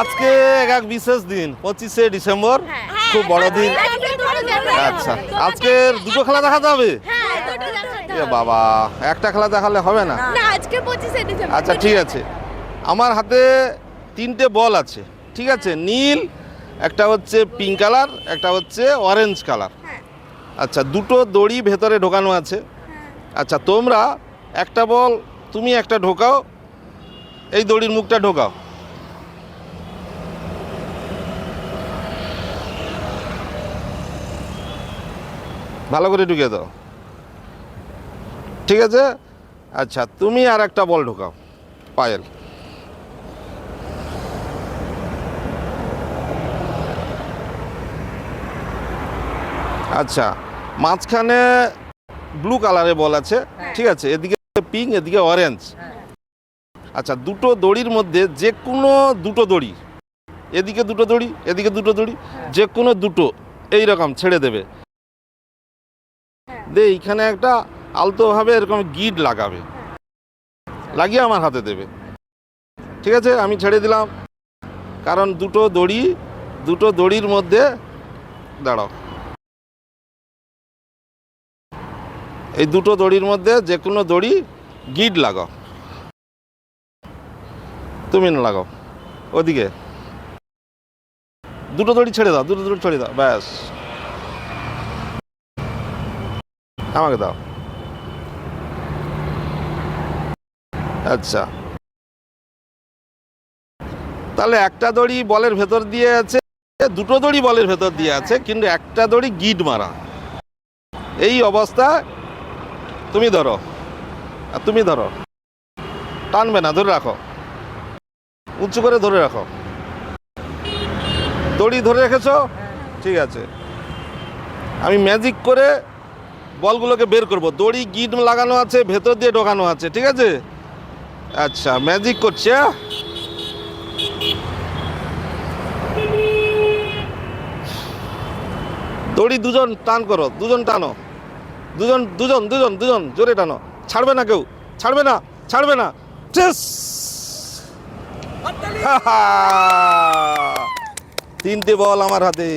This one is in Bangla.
আজকে এক এক বিশেষ দিন পঁচিশে ডিসেম্বর খুব বড় দিন। আচ্ছা আজকের দুটো খেলা দেখা যাবে? বাবা একটা খেলা দেখালে হবে না? আচ্ছা ঠিক আছে। আমার হাতে তিনটে বল আছে ঠিক আছে? নীল একটা হচ্ছে পিঙ্ক কালার একটা হচ্ছে অরেঞ্জ কালার আচ্ছা দুটো দড়ি ভেতরে ঢোকানো আছে। আচ্ছা তোমরা একটা বল তুমি একটা ঢোকাও এই দড়ির মুখটা ঢোকাও। ভালো করে ঢুকিয়ে দাও। ঠিক আছে? আচ্ছা তুমি আর একটা বল ঢোকাও পায়েল। আচ্ছা মাঝখানে ব্লু কালারে বল আছে ঠিক আছে? এদিকে পিঙ্ক এদিকে অরেঞ্জ আচ্ছা দুটো দড়ির মধ্যে যে কোনো দুটো দড়ি এদিকে দুটো দড়ি এদিকে দুটো দড়ি যে কোনো দুটো এই রকম ছেড়ে দেবে। দে এইখানে একটা আলতোভাবে এরকম গিট লাগাবে। লাগিয়ে আমার হাতে দেবে। ঠিক আছে? আমি ছেড়ে দিলাম। কারণ দুটো দড়ি দুটো দড়ির মধ্যে দাঁড়াও। এই দুটো দড়ির মধ্যে যে কোনো দড়ি গিট লাগাও। তুমি না লাগাও। ওদিকে। দুটো দড়ি ছেড়ে দাও, দুটো দড়ি ছেড়ে দাও, ব্যাস। আমাকে দাও। আচ্ছা। তাহলে একটা দড়ি বলের ভেতর দিয়ে আছে, দুটো দড়ি বলের ভেতর দিয়ে আছে, কিন্তু একটা দড়ি গিট মারা। এই অবস্থা, তুমি ধরো। আর তুমি ধরো। টানবে না, ধরে রাখো। উঁচু করে ধরে রাখো। দড়ি ধরে রেখেছো? ঠিক আছে। আমি ম্যাজিক করে বলগুলোকে বের করব। দড়ি, গিট লাগানো আছে, ভেতর দিয়ে ঢোকানো আছে, ঠিক আছে? আচ্ছা ম্যাজিক করছে হ্যাঁ? দড়ি দুজন টান করো, দুজন টানো। দুজন দুজন দুজন দুজন, জোরে টানো। ছাড়বে না কেউ, ছাড়বে না ছাড়বে না। চেস! তিনটে বল আমার হাতে।